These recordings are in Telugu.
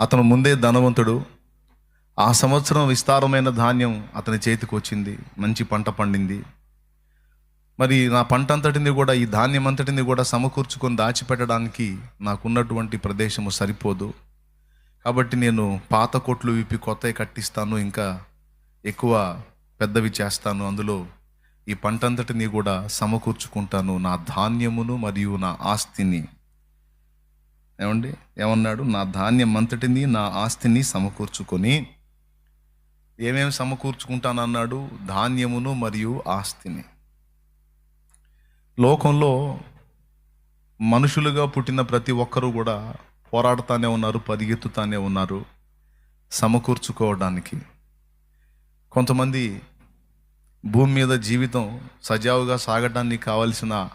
అతను ముందే ధనవంతుడు. ఆ సంవత్సరం విస్తారమైన ధాన్యం అతని చేతికి వచ్చింది. మంచి పంట పండింది. మరి నా పంట అంతటిని కూడా ఈ ధాన్యం అంతటిని కూడా సమకూర్చుకొని దాచిపెట్టడానికి నాకున్నటువంటి ప్రదేశము సరిపోదు. కాబట్టి నేను పాత కొట్లు విప్పి కొత్తవి కట్టిస్తాను. ఇంకా ఎక్కువ పెద్దవి చేస్తాను. అందులో ఈ పంటంతటిని కూడా సమకూర్చుకుంటాను. నా ధాన్యమును మరియు నా ఆస్తిని. ఏమండి? ఏమన్నాడు? నా ధాన్యం అంతటిని నా ఆస్తిని సమకూర్చుకొని. ఏమేమి సమకూర్చుకుంటానన్నాడు? ధాన్యమును మరియు ఆస్తిని. లోకంలో మనుషులుగా పుట్టిన ప్రతి ఒక్కరూ కూడా పోరాడుతానే ఉన్నారు పరిగెత్తుతానే ఉన్నారు సమకూర్చుకోవడానికి. కొంతమంది భూమి మీద జీవితం సజావుగా సాగడానికి కావలసిన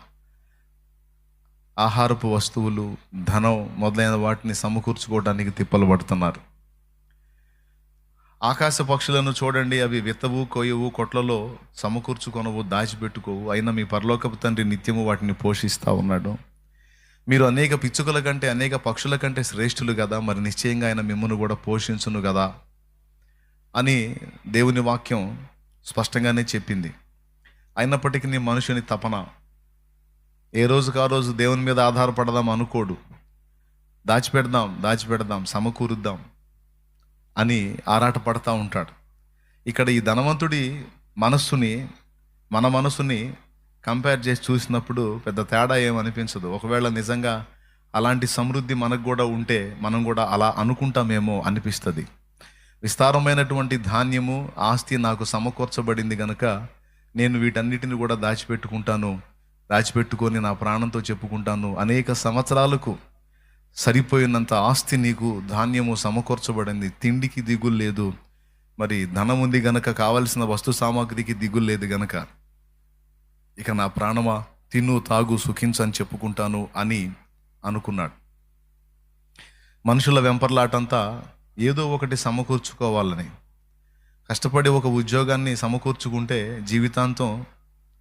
ఆహారపు వస్తువులు ధనం మొదలైన వాటిని సమకూర్చుకోవడానికి తిప్పలు పడుతున్నారు. ఆకాశ పక్షులను చూడండి అవి విత్తవు కొయ్యవు కొట్లలో సమకూర్చుకొనవు దాచిపెట్టుకోవు. అయినా మీ పరలోకపు తండ్రి నిత్యము వాటిని పోషిస్తూ ఉన్నాడు. మీరు అనేక పిచ్చుకల కంటే అనేక పక్షుల కంటే శ్రేష్ఠులు కదా మరి నిశ్చయంగా ఆయన మిమ్మల్ని కూడా పోషించును కదా అని దేవుని వాక్యం స్పష్టంగానే చెప్పింది. అయినప్పటికీ నీ మనుషుని తపన ఏ రోజుకు ఆ రోజు దేవుని మీద ఆధారపడదాం అనుకోడు. దాచిపెడదాం దాచిపెడదాం సమకూరుద్దాం అని ఆరాటపడతా ఉంటాడు. ఇక్కడ ఈ ధనవంతుడి మనస్సుని మన మనసుని కంపేర్ చేసి చూసినప్పుడు పెద్ద తేడా ఏమనిపించదు. ఒకవేళ నిజంగా అలాంటి సమృద్ధి మనకు కూడా ఉంటే మనం కూడా అలా అనుకుంటామేమో అనిపిస్తుంది. విస్తారమైనటువంటి ధాన్యము ఆస్తి నాకు సమకూర్చబడింది గనుక నేను వీటన్నిటిని కూడా దాచిపెట్టుకుంటాను దాచిపెట్టుకొని నా ప్రాణంతో చెప్పుకుంటాను. అనేక సంవత్సరాలకు సరిపోయినంత ఆస్తి నీకు ధాన్యము సమకూర్చబడింది. తిండికి దిగులు లేదు. మరి ధనం ఉంది గనక కావలసిన వస్తు సామాగ్రికి దిగులు లేదు గనక. ఇక నా ప్రాణమా? తిను తాగు సుఖించని చెప్పుకుంటాను అని అనుకున్నాడు. మనుషుల వెంపర్లాటంతా ఏదో ఒకటి సమకూర్చుకోవాలని. కష్టపడి ఒక ఉద్యోగాన్ని సమకూర్చుకుంటే జీవితాంతం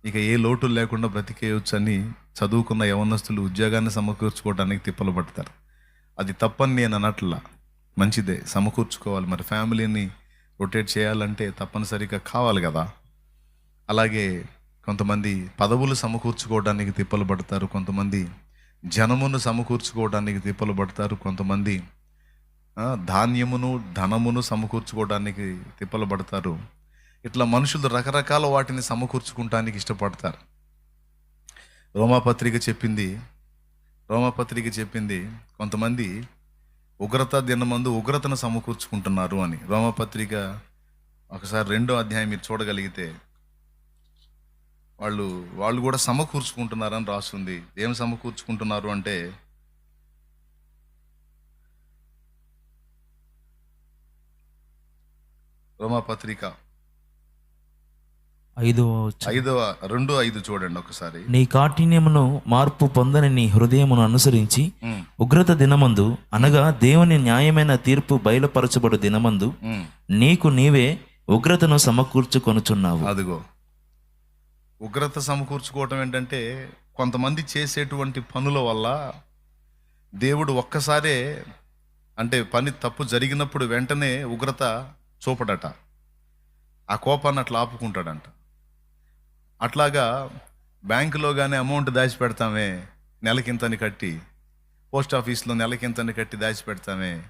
ఇక ఏ లోటు లేకుండా బ్రతికేయొచ్చని చదువుకున్న యవనస్తులు ఉద్యోగాన్ని సమకూర్చుకోవడానికి తిప్పలు పడతారు. అది తప్పని నేను అనట్లా. మంచిదే సమకూర్చుకోవాలి. మరి ఫ్యామిలీని రొటేట్ చేయాలంటే తప్పనిసరిగా కావాలి కదా. అలాగే కొంతమంది పదవులు సమకూర్చుకోవడానికి తిప్పలు పడతారు కొంతమంది జనమును సమకూర్చుకోవడానికి తిప్పలు పడతారు కొంతమంది ధాన్యమును ధనమును సమకూర్చుకోవడానికి తిప్పలు పడతారు. ఇట్లా మనుషులు రకరకాల వాటిని సమకూర్చుకుంటానికి ఇష్టపడతారు. రోమాపత్రిక చెప్పింది రోమాపత్రిక చెప్పింది కొంతమంది ఉగ్రత దినమందు ఉగ్రతను సమకూర్చుకుంటున్నారు అని. రోమపత్రిక ఒకసారి రెండో అధ్యాయం మీరు చూడగలిగితే వాళ్ళు వాళ్ళు కూడా సమకూర్చుకుంటున్నారని రాస్తుంది ఏం సమకూర్చుకుంటున్నారు అంటే రోమపత్రిక. ఐదవ ఐదవ రెండు ఐదు చూడండి ఒకసారి. నీ కాఠిన్యమును మార్పు పొందని నీ హృదయమును అనుసరించి ఉగ్రత దినమందు అనగా దేవుని న్యాయమైన తీర్పు బయలుపరచబడు దినమందు నీకు నీవే ఉగ్రతను సమకూర్చుకొనుచున్నావు. అదిగో. ఉగ్రత సమకూర్చుకోవటం ఏంటంటే కొంతమంది చేసేటువంటి పనుల వల్ల దేవుడు ఒక్కసారే అంటే పని తప్పు జరిగినప్పుడు వెంటనే ఉగ్రత చూపడట. ఆ కోపాన్ని అట్లా ఆపుకుంటాడంట. అట్లాగా బ్యాంకులో కానీ అమౌంట్ దాచిపెడతామే నెలకింతని కట్టి పోస్ట్ ఆఫీస్లో నెలకింతని కట్టి దాచిపెడతామే.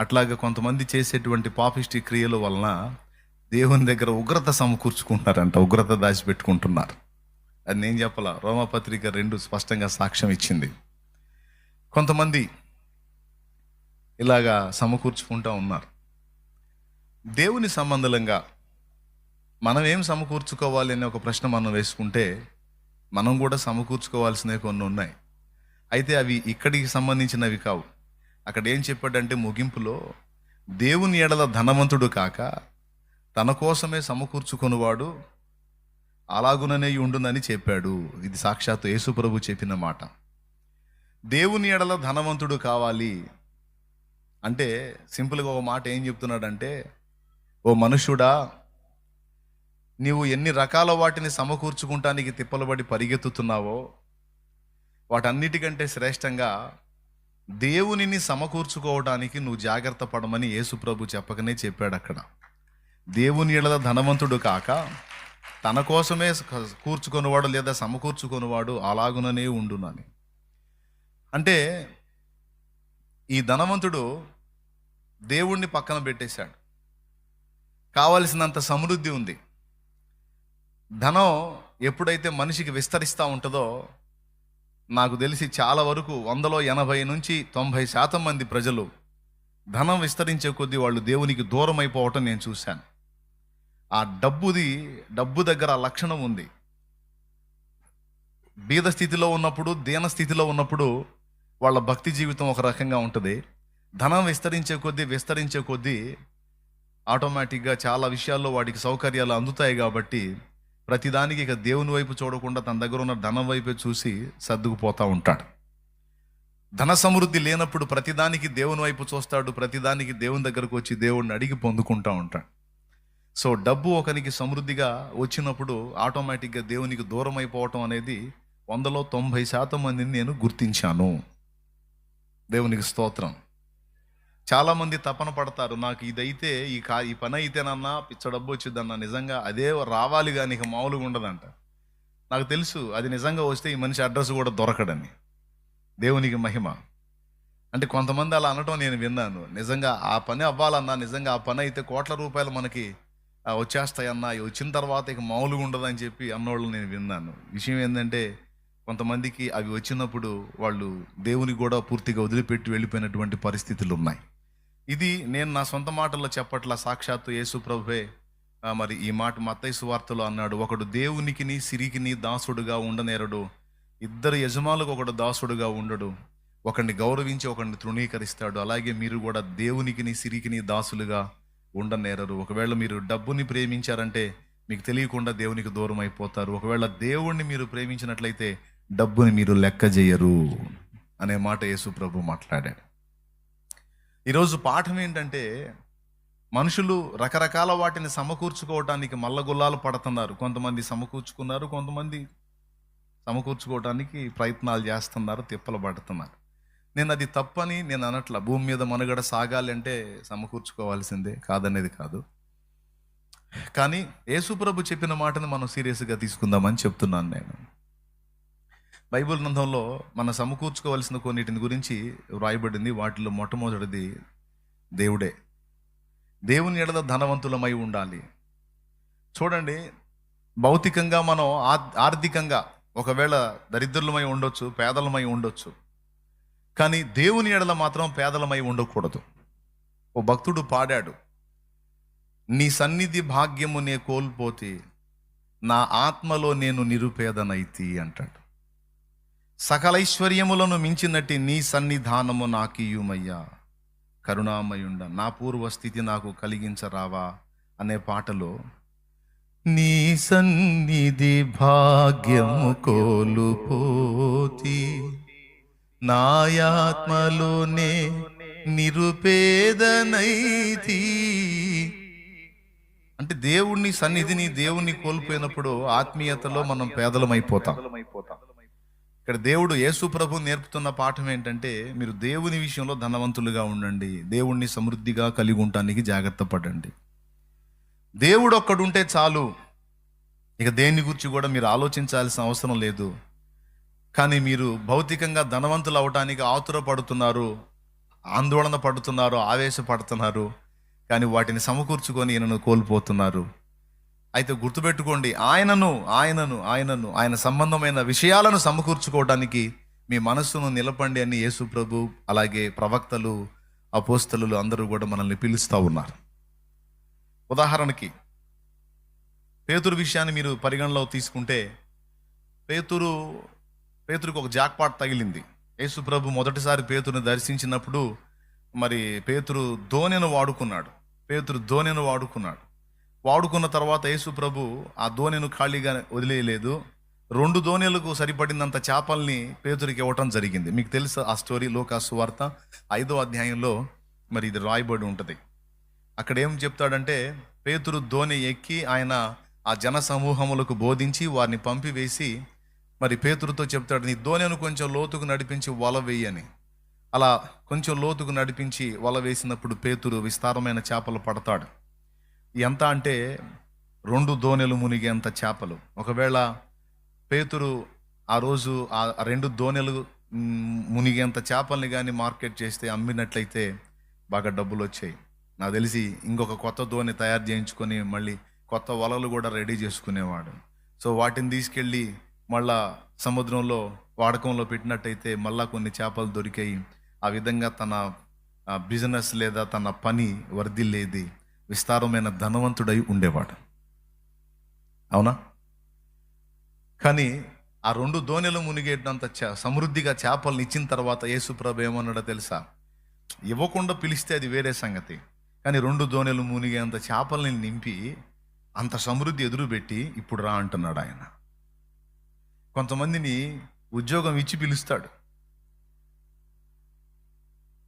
అట్లాగా కొంతమంది చేసేటువంటి పాపిష్టి క్రియల వలన దేవుని దగ్గర ఉగ్రత సమకూర్చుకుంటున్నారంట ఉగ్రత దాచిపెట్టుకుంటున్నారు. అది నేను చెప్పాల? రోమపత్రిక రెండు స్పష్టంగా సాక్ష్యం ఇచ్చింది. కొంతమంది ఇలాగా సమకూర్చుకుంటూ ఉన్నారు. దేవుని సంబంధంగా మనం ఏం సమకూర్చుకోవాలి అనే ఒక ప్రశ్న మనం వేసుకుంటే మనం కూడా సమకూర్చుకోవాల్సినవి కొన్ని ఉన్నాయి. అయితే అవి ఇక్కడికి సంబంధించినవి కావు. అక్కడ ఏం చెప్పాడంటే ముగింపులో దేవుని ఎడల ధనవంతుడు కాక తన కోసమే సమకూర్చుకునివాడు అలాగుననే ఉండునని చెప్పాడు. ఇది సాక్షాత్తు యేసుప్రభు చెప్పిన మాట. దేవుని ఎడల ధనవంతుడు కావాలి అంటే సింపుల్గా ఒక మాట ఏం చెప్తున్నాడంటే ఓ మనుషుడా నీవు ఎన్ని రకాల వాటిని సమకూర్చుకుంటానికి తిప్పలబడి పరిగెత్తుతున్నావో వాటన్నిటికంటే శ్రేష్టంగా దేవునిని సమకూర్చుకోవడానికి నువ్వు జాగ్రత్త పడమని యేసుప్రభు చెప్పకనే చెప్పాడు అక్కడ. దేవుని ఎడల ధనవంతుడు కాక తన కోసమే కూర్చుకొనివాడు లేదా సమకూర్చుకొనివాడు అలాగుననే ఉండునని. అంటే ఈ ధనవంతుడు దేవుణ్ణి పక్కన పెట్టేశాడు. కావలసినంత సమృద్ధి ఉంది. ధనం ఎప్పుడైతే మనిషికి విస్తరిస్తూ ఉంటుందో నాకు తెలిసి చాలా వరకు వందలో ఎనభై నుంచి తొంభై శాతం మంది ప్రజలు ధనం విస్తరించే కొద్దీ వాళ్ళు దేవునికి దూరం అయిపోవటం నేను చూశాను. ఆ డబ్బుది డబ్బు దగ్గర ఆ లక్షణం ఉంది. బీద స్థితిలో ఉన్నప్పుడు దీన స్థితిలో ఉన్నప్పుడు వాళ్ళ భక్తి జీవితం ఒక రకంగా ఉంటుంది. ధనం విస్తరించే కొద్దీ విస్తరించే కొద్దీ ఆటోమేటిక్గా చాలా విషయాల్లో వాటికి సౌకర్యాలు అందుతాయి కాబట్టి ప్రతిదానికి ఇక దేవుని వైపు చూడకుండా తన దగ్గర ఉన్న ధనం వైపే చూసి సర్దుకుపోతూ ఉంటాడు. ధన సమృద్ధి లేనప్పుడు ప్రతిదానికి దేవుని వైపు చూస్తాడు ప్రతిదానికి దేవుని దగ్గరకు వచ్చి దేవుణ్ణి అడిగి పొందుకుంటూ ఉంటాడు. సో డబ్బు ఒకనికి సమృద్ధిగా వచ్చినప్పుడు ఆటోమేటిక్గా దేవునికి దూరం అయిపోవటం అనేది వందలో తొంభై శాతం మందిని నేను గుర్తించాను. దేవునికి స్తోత్రం. చాలామంది తపన పడతారు నాకు ఇదైతే ఈ కా ఈ పని అయితేనన్నా పిచ్చ డబ్బు వచ్చిందన్న నిజంగా అదే రావాలి కానీ ఇక మామూలుగా ఉండదంట. నాకు తెలుసు అది నిజంగా వస్తే ఈ మనిషి అడ్రస్ కూడా దొరకడని. దేవునికి మహిమ. అంటే కొంతమంది అలా అనటం నేను విన్నాను. నిజంగా ఆ పని అవ్వాలన్నా నిజంగా ఆ పని అయితే కోట్ల రూపాయలు మనకి వచ్చేస్తాయన్న వచ్చేస్తాయన్నా వచ్చిన తర్వాత ఇక మామూలుగా ఉండదని చెప్పి అన్నోళ్ళు నేను విన్నాను. విషయం ఏంటంటే కొంతమందికి అవి వచ్చినప్పుడు వాళ్ళు దేవుని కూడా పూర్తిగా వదిలిపెట్టి వెళ్ళిపోయినటువంటి పరిస్థితులు ఉన్నాయి ఇది నేను నా సొంత మాటల్లో చెప్పట్ల సాక్షాత్తు యేసు ప్రభువే. మరి ఈ మాట మత్తయి సువార్తలో అన్నాడు ఒకడు దేవునికిని సిరికిని దాసుడుగా ఉండనేరడు. ఇద్దరు యజమానులకు ఒకడు దాసుడుగా ఉండడు. ఒకడిని గౌరవించి ఒకడిని తృణీకరిస్తాడు. అలాగే మీరు కూడా దేవునికిని సిరికిని దాసులుగా ఉండనేరరు. ఒకవేళ మీరు డబ్బుని ప్రేమించారంటే మీకు తెలియకుండా దేవునికి దూరం అయిపోతారు. ఒకవేళ దేవుణ్ణి మీరు ప్రేమించినట్లయితే డబ్బుని మీరు లెక్క చేయరు అనే మాట యేసు ప్రభు మాట్లాడాడు. ఈరోజు పాఠం ఏంటంటే మనుషులు రకరకాల వాటిని సమకూర్చుకోవటానికి మల్లగుల్లాలు పడుతున్నారు. కొంతమంది సమకూర్చుకున్నారు కొంతమంది సమకూర్చుకోవటానికి ప్రయత్నాలు చేస్తున్నారు తిప్పలు పడుతున్నారు. నేను అది తప్పని నేను అనట్ల. భూమి మీద మనుగడ సాగాలి అంటే సమకూర్చుకోవాల్సిందే కాదనేది కాదు. కానీ యేసుప్రభు చెప్పిన మాటను మనం సీరియస్గా తీసుకుందామని చెప్తున్నాను నేను. బైబిల్ గ్రంథంలో మనం సమకూర్చుకోవాల్సిన కొన్నిటిని గురించి వ్రాయబడింది. వాటిలో మొట్టమొదటిది దేవుడే. దేవుని ఎడల ధనవంతులమై ఉండాలి. చూడండి భౌతికంగా మనం ఆర్థికంగా ఒకవేళ దరిద్రులమై ఉండొచ్చు పేదలమై ఉండొచ్చు. కానీ దేవుని ఎడల మాత్రం పేదలమై ఉండకూడదు. ఓ భక్తుడు పాడాడు నీ సన్నిధి భాగ్యము నే కోల్పోతే నా ఆత్మలో నేను నిరుపేదనైతి అంటాడు. సకలైశ్వర్యములను మించినట్టి నీ సన్నిధానము నాకియుమయ్యా. కరుణామయుండ నా పూర్వస్థితి నాకు కలిగించరావా అనే పాటలో నీ సన్నిధి భాగ్యము కోలుపోతి నాయాత్మలోనే నిరుపేదనైతి. అంటే దేవుణ్ణి సన్నిధిని దేవుణ్ణి కోల్పోయినప్పుడు ఆత్మీయతలో మనం పేదలమైపోతాం. ఇక్కడ దేవుడు యేసు ప్రభు నేర్పుతున్న పాఠం ఏంటంటే మీరు దేవుని విషయంలో ధనవంతులుగా ఉండండి. దేవుణ్ణి సమృద్ధిగా కలిగి ఉండటానికి జాగ్రత్త పడండి. దేవుడు ఒక్కడుంటే చాలు. ఇక దేని గురించి కూడా మీరు ఆలోచించాల్సిన అవసరం లేదు. కానీ మీరు భౌతికంగా ధనవంతులు అవటానికి ఆతురపడుతున్నారు ఆందోళన పడుతున్నారు ఆవేశపడుతున్నారు కానీ వాటిని సమకూర్చుకొని ఈయనను కోల్పోతున్నారు. అయితే గుర్తుపెట్టుకోండి ఆయనను ఆయనను ఆయనను ఆయన సంబంధమైన విషయాలను సమకూర్చుకోవడానికి మీ మనస్సును నిలపండి అని యేసు ప్రభు అలాగే ప్రవక్తలు అపోస్తలు అందరూ కూడా మనల్ని పిలుస్తూ ఉన్నారు. ఉదాహరణకి పేతురు విషయాన్ని మీరు పరిగణలో తీసుకుంటే పేతురు పేతురుకు ఒక జాక్పాట్ తగిలింది. యేసు ప్రభు మొదటిసారి పేతురుని దర్శించినప్పుడు మరి పేతురు ధోనిను వాడుకున్నాడు. పేతురు ధోనిను వాడుకున్నాడు. వాడుకున్న తర్వాత యేసు ప్రభు ఆ ధోనిను ఖాళీగా వదిలేయలేదు. రెండు దోణెలకు సరిపడినంత చేపల్ని పేతురికి ఇవ్వటం జరిగింది. మీకు తెలుసు ఆ స్టోరీ లోకాసు వార్త. ఐదో అధ్యాయంలో మరి ఇది రాయబడి ఉంటుంది. అక్కడ ఏం చెప్తాడంటే పేతురు దోణి ఎక్కి ఆయన ఆ జన సమూహములకు బోధించి వారిని పంపివేసి మరి పేతురుతో చెప్తాడు నీ ధోనిను కొంచెం లోతుకు నడిపించి వల వేయని. అలా కొంచెం లోతుకు నడిపించి వల వేసినప్పుడు పేతురు విస్తారమైన చేపలు పడతాడు. ఎంత అంటే రెండు దోణెలు మునిగేంత చేపలు. ఒకవేళ పేతురు ఆ రోజు ఆ రెండు దోణెలు మునిగేంత చేపల్ని కానీ మార్కెట్ చేస్తే అమ్మినట్లయితే బాగా డబ్బులు వచ్చాయి నాకు తెలిసి ఇంకొక కొత్త దోణి తయారు చేయించుకొని మళ్ళీ కొత్త వలలు కూడా రెడీ చేసుకునేవాడు. సో వాటిని తీసుకెళ్ళి మళ్ళా సముద్రంలో వాడకంలో పెట్టినట్టయితే మళ్ళా కొన్ని చేపలు దొరికాయి. ఆ విధంగా తన బిజినెస్ లేదా తన పని వర్ధిల్లేది. విస్తారమైన ధనవంతుడై ఉండేవాడు. అవునా? కానీ ఆ రెండు దోణెలు మునిగేటంత సమృద్ధిగా చేపలను ఇచ్చిన తర్వాత యేసుప్రభు ఏమన్నాడో తెలుసా? ఇవ్వకుండా పిలిస్తే అది వేరే సంగతి. కానీ రెండు దోణెలు మునిగేంత చేపల్ని నింపి అంత సమృద్ధి ఎదురుపెట్టి ఇప్పుడు రా అంటున్నాడు ఆయన. కొంతమందిని ఉద్యోగం ఇచ్చి పిలుస్తాడు.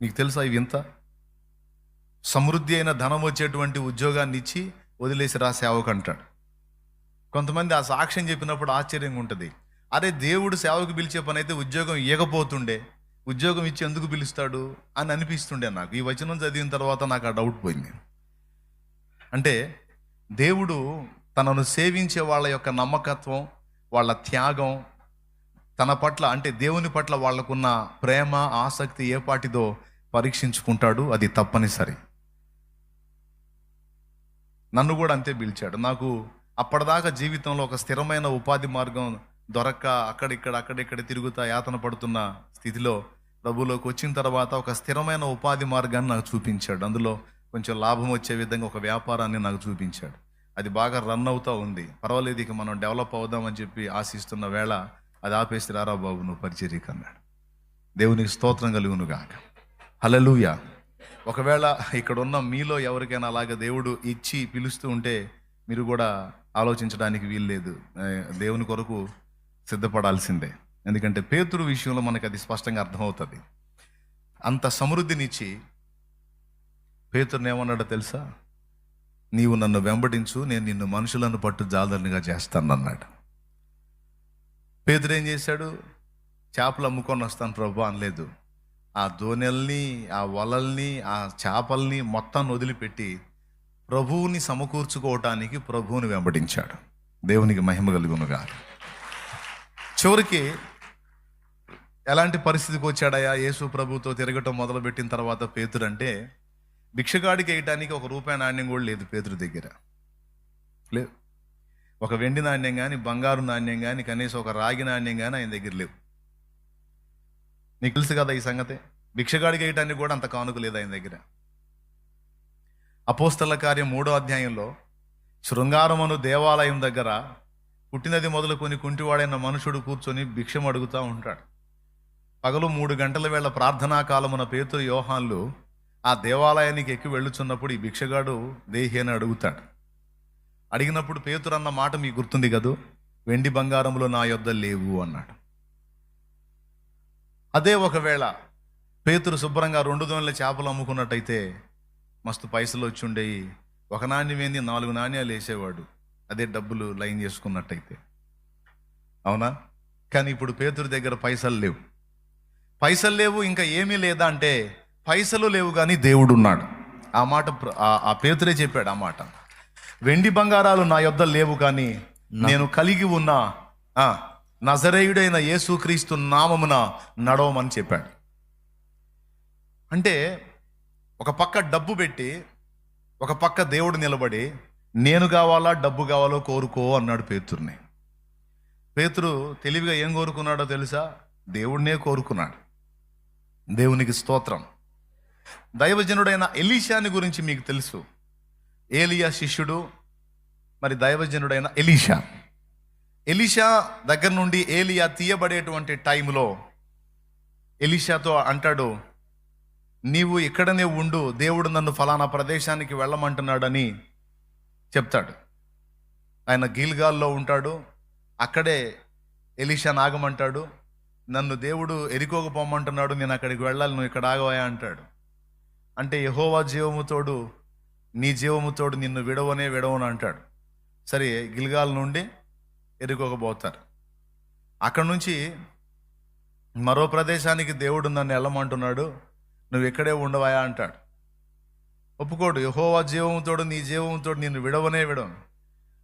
మీకు తెలుసా ఇవి ఇంత సమృద్ధి అయిన ధనం వచ్చేటువంటి ఉద్యోగాన్ని ఇచ్చి వదిలేసి రా సేవకు అంటాడు. కొంతమంది ఆ సాక్ష్యం చెప్పినప్పుడు ఆశ్చర్యంగా ఉంటుంది. అరే దేవుడు సేవకు పిలిచే పని అయితే ఉద్యోగం ఇవ్వకపోతుండే ఉద్యోగం ఇచ్చి ఎందుకు పిలుస్తాడు అని అనిపిస్తుండే నాకు. ఈ వచనం చదివిన తర్వాత నాకు ఆ డౌట్ పోయింది. అంటే దేవుడు తనను సేవించే వాళ్ళ యొక్క నమ్మకత్వం వాళ్ళ త్యాగం తన పట్ల అంటే దేవుని పట్ల వాళ్ళకున్న ప్రేమ ఆసక్తి ఏ పాటిదో పరీక్షించుకుంటాడు. అది తప్పనిసరి. నన్ను కూడా అంతే పిలిచాడు. నాకు అప్పటిదాకా జీవితంలో ఒక స్థిరమైన ఉపాధి మార్గం దొరక్క అక్కడిక్కడ అక్కడిక్కడ తిరుగుతా యాతన పడుతున్న స్థితిలో ప్రభులోకి వచ్చిన తర్వాత ఒక స్థిరమైన ఉపాధి మార్గాన్ని నాకు చూపించాడు. అందులో కొంచెం లాభం వచ్చే విధంగా ఒక వ్యాపారాన్ని నాకు చూపించాడు. అది బాగా రన్ అవుతూ ఉంది. పర్వాలేదు ఇక మనం డెవలప్ అవుదామని చెప్పి ఆశిస్తున్న వేళ అది ఆపేసి రారా బాబు నువ్వు పరిచర్యకు అన్నాడు దేవునికి స్తోత్రం కలుగునుగాక హలలుయా ఒకవేళ ఇక్కడ ఉన్న మీలో ఎవరికైనా అలాగ దేవుడు ఇచ్చి పిలుస్తూ ఉంటే మీరు కూడా ఆలోచించడానికి వీల్లేదు. దేవుని కొరకు సిద్ధపడాల్సిందే. ఎందుకంటే పేతురు విషయంలో మనకు అది స్పష్టంగా అర్థమవుతుంది. అంత సమృద్ధినిచ్చి పేతురుని ఏమన్నాడో తెలుసా? నీవు నన్ను వెంబడించు నేను నిన్ను మనుషులను పట్టు జాలరునిగా చేస్తాను అన్నాడు పేతురు ఏం చేశాడు? చేపలు అమ్ముకొని వస్తాను ప్రభు అనలేదు. ఆ దోనెల్ని ఆ వలల్ని ఆ చేపల్ని మొత్తాన్ని వదిలిపెట్టి ప్రభువుని సమకూర్చుకోవటానికి ప్రభువుని వెంబడించాడు. దేవునికి మహిమ కలుగునుగా చివరికి ఎలాంటి పరిస్థితికి వచ్చాడయా యేసు ప్రభుతో తిరగటం మొదలుపెట్టిన తర్వాత పేతురు అంటే భిక్షగాడికి వేయటానికి ఒక రూపాయి నాణ్యం కూడా లేదు పేతురు దగ్గర. లేదు ఒక వెండి నాణ్యం కానీ బంగారు నాణ్యం కానీ కనీసం ఒక రాగి నాణ్యం కానీ ఆయన దగ్గర లేవు. నీకు తెలుసు కదా ఈ సంగతి? భిక్షగాడికి వేయటానికి కూడా అంత కానుక లేదు ఆయన దగ్గర. అపోస్తల కార్యం మూడో అధ్యాయంలో శృంగారమును దేవాలయం దగ్గర పుట్టినది మొదలుకొని కుంటివాడైన మనుషుడు కూర్చొని భిక్షం అడుగుతూ ఉంటాడు. పగలు మూడు గంటల వేళ ప్రార్థనా కాలమున పేతురు యోహాన్లు ఆ దేవాలయానికి ఎక్కి వెళ్ళుచున్నప్పుడు ఈ భిక్షగాడు దేహి అని అడుగుతాడు. అడిగినప్పుడు పేతురు అన్న మాట మీకు గుర్తుంది కదూ? వెండి బంగారములు నా యొద్ద లేవు అన్నాడు. అదే ఒకవేళ పేతురు శుభ్రంగా రెండు దోణల చేపలు అమ్ముకున్నట్టయితే మస్తు పైసలు వచ్చి ఉండేవి ఒక నాణ్యం ఏంది? నాలుగు నాణ్యాలు వేసేవాడు. అదే డబ్బులు లైన్ చేసుకున్నట్టయితే. అవునా? కానీ ఇప్పుడు పేతురు దగ్గర పైసలు లేవు. పైసలు లేవు ఇంకా ఏమీ లేదా అంటే పైసలు లేవు కానీ దేవుడు ఉన్నాడు. ఆ మాట ఆ- పేతురే చెప్పాడు ఆ మాట. వెండి బంగారాలు నా యొద్ద లేవు కానీ నేను కలిగి ఉన్న ఆ, నజరేయుడైన యేసుక్రీస్తు నామమున నడవమని చెప్పాడు. అంటే ఒక పక్క డబ్బు పెట్టి ఒక పక్క దేవుడు నిలబడి నేను కావాలా డబ్బు కావాలో కోరుకో అన్నాడు పేతుర్ని. పేతురు తెలివిగా ఏం కోరుకున్నాడో తెలుసా? దేవుడినే కోరుకున్నాడు. దేవునికి స్తోత్రం. దైవజనుడైన ఎలీషాని గురించి మీకు తెలుసు. ఏలియా శిష్యుడు మరి దైవజనుడైన ఎలీషా. ఎలిషా దగ్గర నుండి ఏలియా తీయబడేటువంటి టైంలో ఎలిషాతో అంటాడు నీవు ఇక్కడనే ఉండు దేవుడు నన్ను ఫలానా ప్రదేశానికి వెళ్ళమంటున్నాడని చెప్తాడు. ఆయన గీల్గాల్లో ఉంటాడు అక్కడే ఎలిషా నాగమంటాడు నన్ను దేవుడు ఎరికోకపోమంటున్నాడు నేను అక్కడికి వెళ్ళాలి నువ్వు ఇక్కడ ఆగవాయా అంటాడు. అంటే యహోవా జీవముతోడు నీ జీవముతోడు నిన్ను విడవనే విడవను అంటాడు. సరే గిల్గాల్ నుండి ఎరుకోకపోతారు అక్కడ నుంచి మరో ప్రదేశానికి దేవుడు నన్ను వెళ్ళమంటున్నాడు నువ్వు ఇక్కడే ఉండవాయా? అంటాడు. ఒప్పుకోడు. యహోవా జీవంతోడు నీ జీవంతోడు నిన్ను విడవనే విడవను.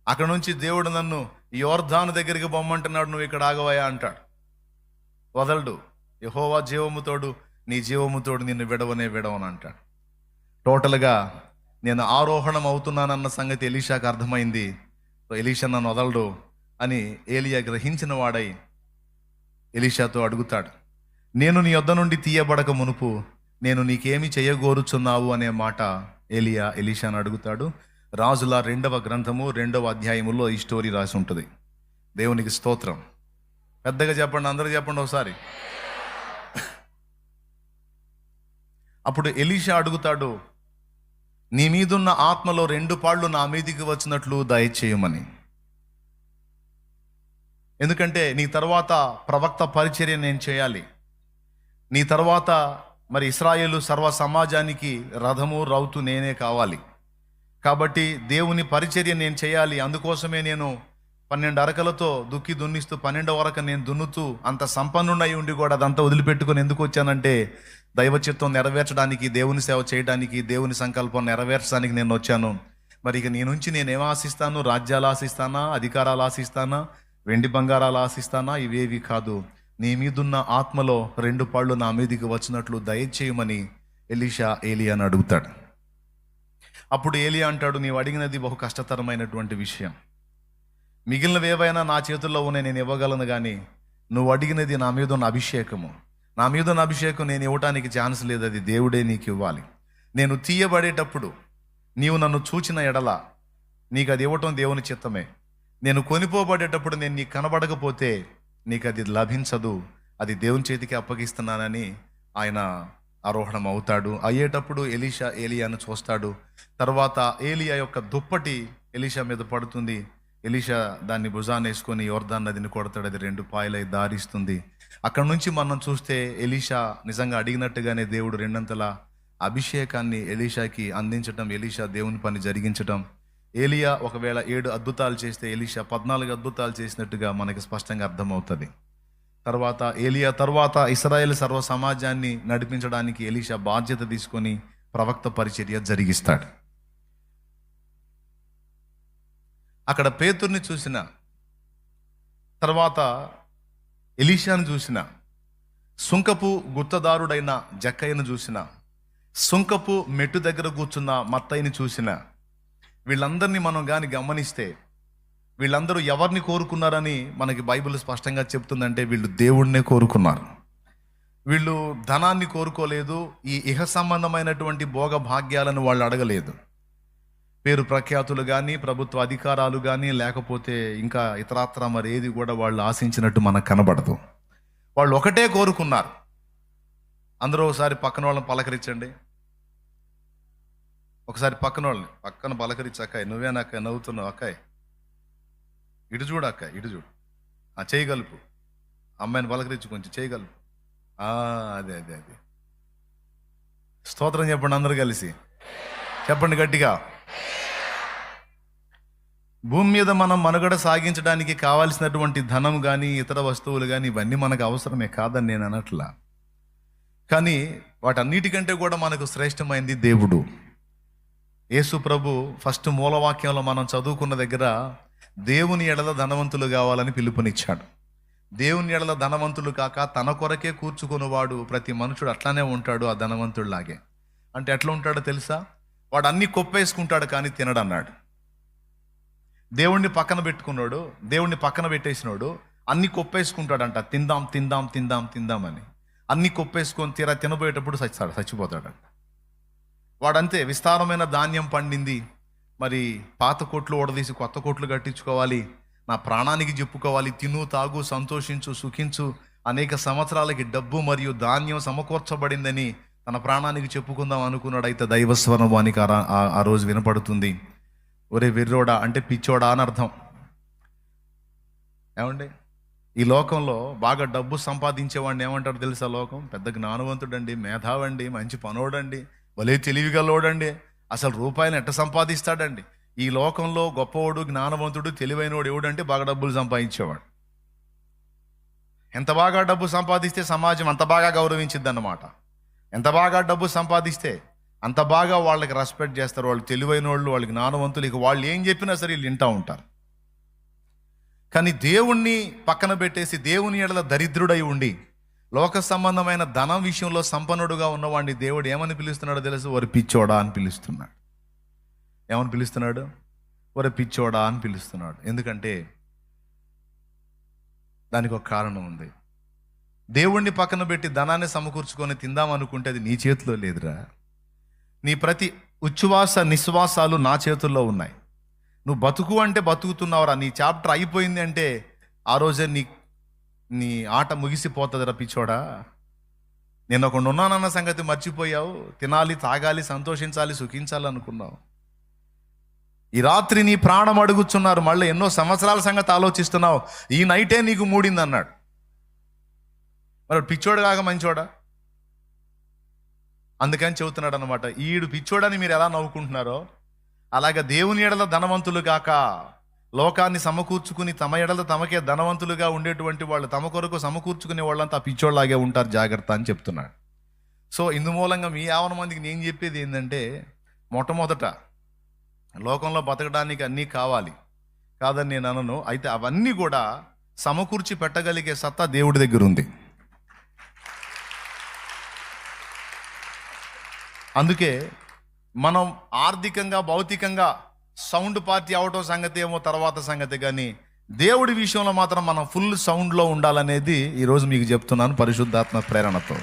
అక్కడ నుంచి దేవుడు నన్ను యోర్ధాను దగ్గరికి బొమ్మంటున్నాడు నువ్వు ఇక్కడ ఆగవాయా? అంటాడు. వదలడు. యహోవా జీవముతోడు నీ జీవముతోడు నిన్ను విడవనే విడవను అంటాడు. టోటల్గా నేను ఆరోహణం అవుతున్నానన్న సంగతి ఎలీషాకు అర్థమైంది. ఎలీషా నన్ను వదలడు. అని ఏలియా గ్రహించిన వాడై ఎలీషాతో అడుగుతాడు నేను నీ యొద్ద నుండి తీయబడక మునుపు నేను నీకేమి చేయగోరుచున్నావు? అనే మాట ఏలియా ఎలీషాను అడుగుతాడు. రాజుల రెండవ గ్రంథము రెండవ అధ్యాయములో ఈ స్టోరీ రాసి ఉంటుంది. దేవునికి స్తోత్రం. పెద్దగా చెప్పండి అందరూ చెప్పండి ఒకసారి. అప్పుడు ఎలీషా అడుగుతాడు నీ మీదున్న ఆత్మలో రెండు పాళ్ళు నా మీదికి వచ్చినట్లు దయచేయమని. ఎందుకంటే నీ తర్వాత ప్రవక్త పరిచర్య నేను చేయాలి. నీ తర్వాత మరి ఇస్రాయేలు సర్వ సమాజానికి రథము రౌతు నేనే కావాలి. కాబట్టి దేవుని పరిచర్య నేను చేయాలి. అందుకోసమే నేను పన్నెండు అరకలతో దుక్కి దున్నిస్తూ పన్నెండవ వరకు నేను దున్నుతూ అంత సంపన్నుడై ఉండి కూడా అదంతా వదిలిపెట్టుకొని ఎందుకు వచ్చానంటే దైవ చిత్తం నెరవేర్చడానికి దేవుని సేవ చేయడానికి దేవుని సంకల్పం నెరవేర్చడానికి నేను వచ్చాను. మరి ఇక నీ నుంచి నేను ఆశిస్తాను? రాజ్యాలు ఆశిస్తానా? అధికారాలు ఆశిస్తానా? వెండి బంగారాలు ఆశిస్తానా? ఇవేవి కాదు. నీ మీదున్న ఆత్మలో రెండు పళ్ళు నా మీదికి వచ్చినట్లు దయచేయమని ఎలీషా ఏలియాని అడుగుతాడు. అప్పుడు ఏలియా అంటాడు నీవు అడిగినది బహు కష్టతరమైనటువంటి విషయం. మిగిలినవి ఏవైనా నా చేతుల్లో ఉన్నాయి నేను ఇవ్వగలను కానీ నువ్వు అడిగినది నా మీద ఉన్న అభిషేకము. నా మీద ఉన్న అభిషేకం నేను ఇవ్వటానికి ఛాన్స్ లేదు అది దేవుడే నీకు ఇవ్వాలి. నేను తీయబడేటప్పుడు నీవు నన్ను చూచిన ఎడల నీకు అది ఇవ్వటం దేవుని చిత్తమే. నేను కొనిపోబడేటప్పుడు నేను నీకు కనబడకపోతే నీకు అది లభించదు. అది దేవుని చేతికి అప్పగిస్తున్నానని ఆయన ఆరోహణం అవుతాడు. అయ్యేటప్పుడు ఎలీషా ఏలియాను చూస్తాడు. తర్వాత ఏలియా యొక్క దుప్పటి ఎలీషా మీద పడుతుంది. ఎలీషా దాన్ని భుజాన్ని వేసుకొని యోర్దాన్ నదిని కొడతాడు. అది రెండు పాయలై దారిస్తుంది. అక్కడ నుంచి మనం చూస్తే ఎలీషా నిజంగా అడిగినట్టుగానే దేవుడు రెండంతల అభిషేకాన్ని ఎలీషాకి అందించటం ఎలీషా దేవుని పని జరిగించటం ఏలియా ఒకవేళ ఏడు అద్భుతాలు చేస్తే ఎలీషా పద్నాలుగు అద్భుతాలు చేసినట్టుగా మనకి స్పష్టంగా అర్థమవుతుంది. తర్వాత ఏలియా తర్వాత ఇస్రాయేల్ సర్వ సమాజాన్ని నడిపించడానికి ఎలీషా బాధ్యత తీసుకొని ప్రవక్త పరిచర్య జరిగిస్తాడు. అక్కడ పేతుర్ని చూసిన తర్వాత ఎలీషాను చూసిన సుంకపు గుత్తదారుడైన జక్కయ్యను చూసిన సుంకపు మెట్టు దగ్గర కూర్చున్న మత్తయ్యని చూసిన వీళ్ళందరినీ మనం కానీ గమనిస్తే వీళ్ళందరూ ఎవరిని కోరుకున్నారని మనకి బైబిల్ స్పష్టంగా చెప్తుందంటే వీళ్ళు దేవుణ్ణే కోరుకున్నారు. వీళ్ళు ధనాన్ని కోరుకోలేదు ఈ ఇహ సంబంధమైనటువంటి భోగ భాగ్యాలను వాళ్ళు అడగలేదు. పేరు ప్రఖ్యాతులు కానీ ప్రభుత్వ అధికారాలు కానీ లేకపోతే ఇంకా ఇతరత్ర మరి ఏది కూడా వాళ్ళు ఆశించినట్టు మనకు కనబడదు. వాళ్ళు ఒకటే కోరుకున్నారు. అందరూ ఒకసారి పక్కన వాళ్ళని పలకరించండి. ఒకసారి పక్కన వాళ్ళని పక్కన పలకరించి అక్కాయి నువ్వేనా అక్కాయి నవ్వుతున్నావు అక్కాయ్. ఇటు చూడు అక్కాయ ఇటు చూడు. ఆ చేయగలుపు అమ్మాయిని పలకరించి కొంచెం చేయగలుపు ఆ, అదే అదే అదే. స్తోత్రం చెప్పండి అందరూ కలిసి. చెప్పండి గట్టిగా. భూమి మీద మనం మనుగడ సాగించడానికి కావాల్సినటువంటి ధనం కానీ ఇతర వస్తువులు కానీ ఇవన్నీ మనకు అవసరమే కాదని నేను అనట్లా. కానీ వాటన్నిటికంటే కూడా మనకు శ్రేష్టమైంది దేవుడు. యేసు ప్రభు ఫస్ట్ మూలవాక్యంలో మనం చదువుకున్న దగ్గర దేవుని ఎడల ధనవంతులు కావాలని పిలుపునిచ్చాడు. దేవుని ఎడల ధనవంతులు కాక తన కొరకే కూర్చుకునేవాడు ప్రతి మనుషుడు అట్లానే ఉంటాడు ఆ ధనవంతుడిలాగే. అంటే ఎట్లా ఉంటాడో తెలుసా? వాడు అన్ని కొప్పేసుకుంటాడు కానీ తినడన్నాడు. దేవుణ్ణి పక్కన పెట్టుకున్నాడు దేవుణ్ణి పక్కన పెట్టేసినాడు అన్ని కొప్పేసుకుంటాడంట తిందాం తిందాం తిందాం తిందామని అన్ని కొప్పేసుకొని తీరా తినబోయేటప్పుడు చచ్చాడు చచ్చిపోతాడంట వాడంతే విస్తారమైన ధాన్యం పండింది. మరి పాత కొట్లు ఓడదీసి కొత్త కోట్లు కట్టించుకోవాలి. నా ప్రాణానికి చెప్పుకోవాలి. తిను తాగు సంతోషించు సుఖించు. అనేక సంవత్సరాలకి డబ్బు మరియు ధాన్యం సమకూర్చబడిందని తన ప్రాణానికి చెప్పుకుందాం అనుకున్నాడు అయితే దైవస్వరం వానికి ఆ ఆ- ఆ రోజు వినపడుతుంది. ఒరే వెర్రోడా అంటే పిచ్చోడా అని అర్థం. ఏమండి? ఈ లోకంలో బాగా డబ్బు సంపాదించేవాడిని ఏమంటారు తెలుసా లోకం? పెద్ద జ్ఞానవంతుడండి మేధావండి మంచి పనోడండి. భలే తెలివిగలోడండి అసలు రూపాయలు ఎట్ట సంపాదిస్తాడండి? ఈ లోకంలో గొప్పవాడు జ్ఞానవంతుడు తెలివైనవాడు ఎవడంటే బాగా డబ్బులు సంపాదించేవాడు. ఎంత బాగా డబ్బు సంపాదిస్తే సమాజం అంత బాగా గౌరవించిద్ది అన్నమాట ఎంత బాగా డబ్బు సంపాదిస్తే అంత బాగా వాళ్ళకి రెస్పెక్ట్ చేస్తారు. వాళ్ళు తెలివైన వాళ్ళు వాళ్ళు జ్ఞానవంతులు. ఇక వాళ్ళు ఏం చెప్పినా సరే వీళ్ళు వింటూ ఉంటారు. కానీ దేవుణ్ణి పక్కన పెట్టేసి దేవుని ఎడల దరిద్రుడై ఉండి లోక సంబంధమైన ధనం విషయంలో సంపన్నుడుగా ఉన్నవాడిని దేవుడు ఏమని పిలుస్తున్నాడో తెలుసు? వారి పిచ్చోడా అని పిలుస్తున్నాడు. ఏమని పిలుస్తున్నాడు? వారి పిచ్చోడా అని పిలుస్తున్నాడు. ఎందుకంటే దానికి ఒక కారణం ఉంది. దేవుణ్ణి పక్కన పెట్టి ధనాన్ని సమకూర్చుకొని తిందాం అనుకుంటే అది నీ చేతిలో లేదురా. నీ ప్రతి ఉచ్ఛ్వాస నిశ్వాసాలు నా చేతుల్లో ఉన్నాయి. నువ్వు బతుకు అంటే బతుకుతున్నావురా. నీ చాప్టర్ అయిపోయింది అంటే ఆ రోజే నీ నీ ఆట ముగిసిపోతుందిరా పిచ్చోడా? నేను ఒకడు ఉన్నానన్న సంగతి మర్చిపోయావు. తినాలి తాగాలి సంతోషించాలి సుఖించాలి అనుకున్నావు. ఈ రాత్రి నీ ప్రాణం అడుగుచున్నారు. మళ్ళీ ఎన్నో సంవత్సరాల సంగతి ఆలోచిస్తున్నావు. ఈ నైటే నీకు మూడింది అన్నాడు మరి పిచ్చోడు కాక మంచోడా? అందుకని చెబుతున్నాడు అనమాట ఈడు పిచ్చోడని మీరు ఎలా నవ్వుకుంటున్నారో అలాగే దేవుని ఎడల ధనవంతులు కాక లోకాన్ని సమకూర్చుకుని తమ ఎడల తమకే ధనవంతులుగా ఉండేటువంటి వాళ్ళు తమ కొరకు సమకూర్చుకునే వాళ్ళంతా పిచ్చోళ్ళలాగే ఉంటారు జాగ్రత్త అని చెప్తున్నాడు. సో ఇందు మూలంగా మీ యావన మందికి నేను చెప్పేది ఏంటంటే మొట్టమొదట లోకంలో బతకడానికి అన్నీ కావాలి కాదని నేను అనను. అయితే అవన్నీ కూడా సమకూర్చి పెట్టగలిగే సత్తా దేవుడి దగ్గర ఉంది. అందుకే మనం ఆర్థికంగా భౌతికంగా సౌండ్ పార్టీ అవటం సంగతి ఏమో తర్వాత సంగతి కానీ దేవుడి విషయంలో మాత్రం మనం ఫుల్ సౌండ్లో ఉండాలనేది ఈరోజు మీకు చెప్తున్నాను పరిశుద్ధాత్మ ప్రేరణతో.